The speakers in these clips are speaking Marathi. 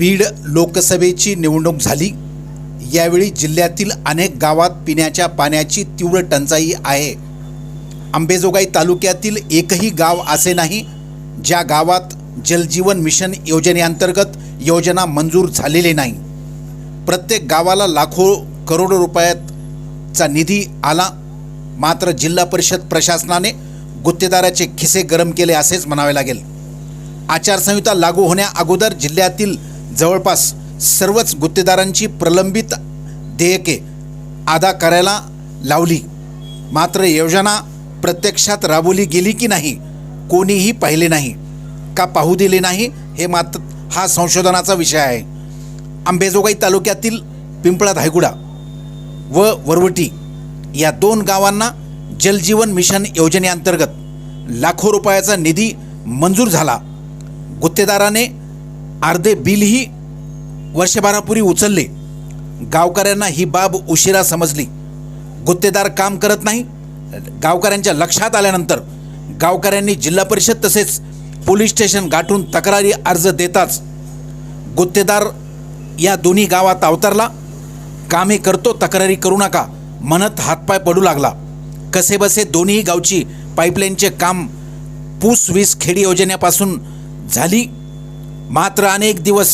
बीड लोकसभेची निवडणूक झाली. यावेळी जिल्ह्यातील अनेक गावात पिण्याच्या पाण्याची तीव्र टंचाई आहे. अंबेजोगाई तालुक्यातील एकही गाव असे नाही ज्या गावात जलजीवन मिशन योजनेअंतर्गत योजना मंजूर झालेली नाही. प्रत्येक गावाला लाखो करोडो रुपयाचा निधी आला. मात्र जिल्हा परिषद प्रशासनाने गुत्तेदाराचे खिसे गरम केले असेच म्हणावे लागेल. आचारसंहिता लागू होण्या अगोदर जिल्ह्यातील जवळपास सर्वच गुत्तेदारांची प्रलंबित देयके अदा करायला लावली. मात्र योजना प्रत्यक्षात राबवली गेली की नाही कोणीही पाहिले नाही का पाहू दिले नाही हे मात्र हा संशोधनाचा विषय आहे. आंबेजोगाई तालुक्यातील पिंपळा धायगुडा व वरवटी या दोन गावांना जलजीवन मिशन योजनेअंतर्गत लाखो रुपयाचा निधी मंजूर झाला. गुत्तेदाराने अर्धे बिलही वर्षभरापूर्वी उचलले. गावकऱ्यांना ही बाब उशिरा समजली. गुत्तेदार काम करत नाही. गावकऱ्यांच्या लक्षात आल्यानंतर गावकऱ्यांनी जिल्हा परिषद तसेच पोलीस स्टेशन गाठून तक्रारी अर्ज देताच गुत्तेदार या दोन्ही गावात अवतरला. कामे करतो तक्रारी करू नका. म्हणत हातपाय पडू लागला. कसेबसे दोन्ही गावची पाईपलाईनचे काम पूस वीस खेडी योजनेपासून झाली. मात्र अनेक दिवस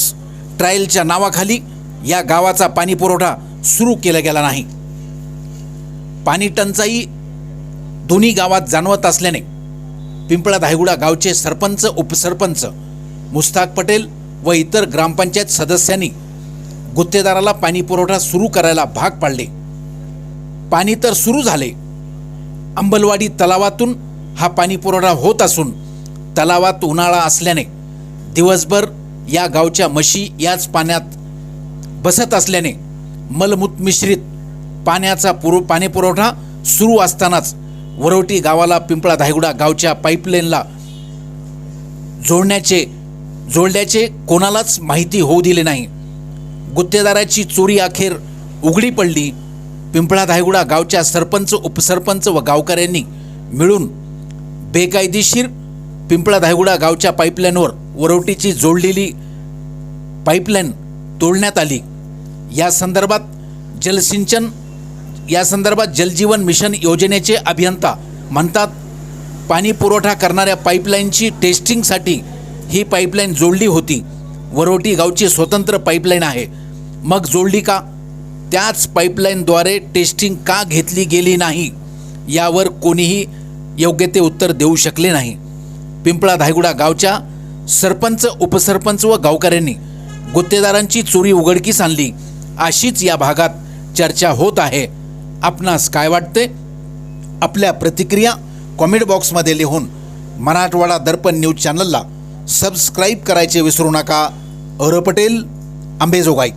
ट्रायलच्या नावाखाली या गावाचा पाणीपुरवठा सुरू केला गेला नाही. पाणी टंचाई दोन्ही गावात जाणवत असल्याने पिंपळा धायगुडा गावचे सरपंच उपसरपंच मुस्ताक पटेल व इतर ग्रामपंचायत सदस्यांनी गुत्तेदाराला पाणीपुरवठा सुरू करायला भाग पाडले. पाणी तर सुरू झाले. अंबलवाडी तलावातून हा पाणीपुरवठा होत असून तलावात उन्हाळा असल्याने दिवसभर या गावच्या म्हशी याच पाण्यात बसत असल्याने मलमूत मिश्रित पाण्याचा पुरव पाणीपुरवठा सुरू असतानाच वरवटी गावाला पिंपळा धायगुडा गावच्या पाईपलाईनला जोडण्याचे जोडल्याचे कोणालाच माहिती होऊ दिले नाही. गुत्तेदाराची चोरी अखेर उघडी पडली. पिंपळा धायगुडा गावच्या सरपंच उपसरपंच व गावकऱ्यांनी मिळून बेकायदेशीर पिंपळा धायगुडा गावच्या पाईपलाईनवर वरवटीची जोडलेली पाईपलाईन तोडण्यात आली. या संदर्भात जलसिंचन या संदर्भात जलजीवन मिशन योजनेचे अभियंता म्हणतात पाणी पुरवठा करणाऱ्या पाईपलाईनची टेस्टिंगसाठी ही पाईपलाईन जोडली होती. वरोटी गावची स्वतंत्र पाईपलाईन आहे. मग जोडली का? त्याच पाईपलाईनद्वारे टेस्टिंग का घेतली गेली नाही? यावर कोणीही योग्य ते उत्तर देऊ शकले नाही. पिंपळा धायगुडा गावच्या सरपंच उपसरपंच व गावकऱ्यांनी गुत्तेदारांची चोरी उघडकीस आणली. अशीच या भागात चर्चा होत आहे. आपणास काय वाटते आपल्या प्रतिक्रिया कॉमेंट बॉक्समध्ये लिहून मराठवाडा दर्पण न्यूज चॅनलला सबस्क्राईब करायचे विसरू नका. अर पटेल आंबेजोगाई.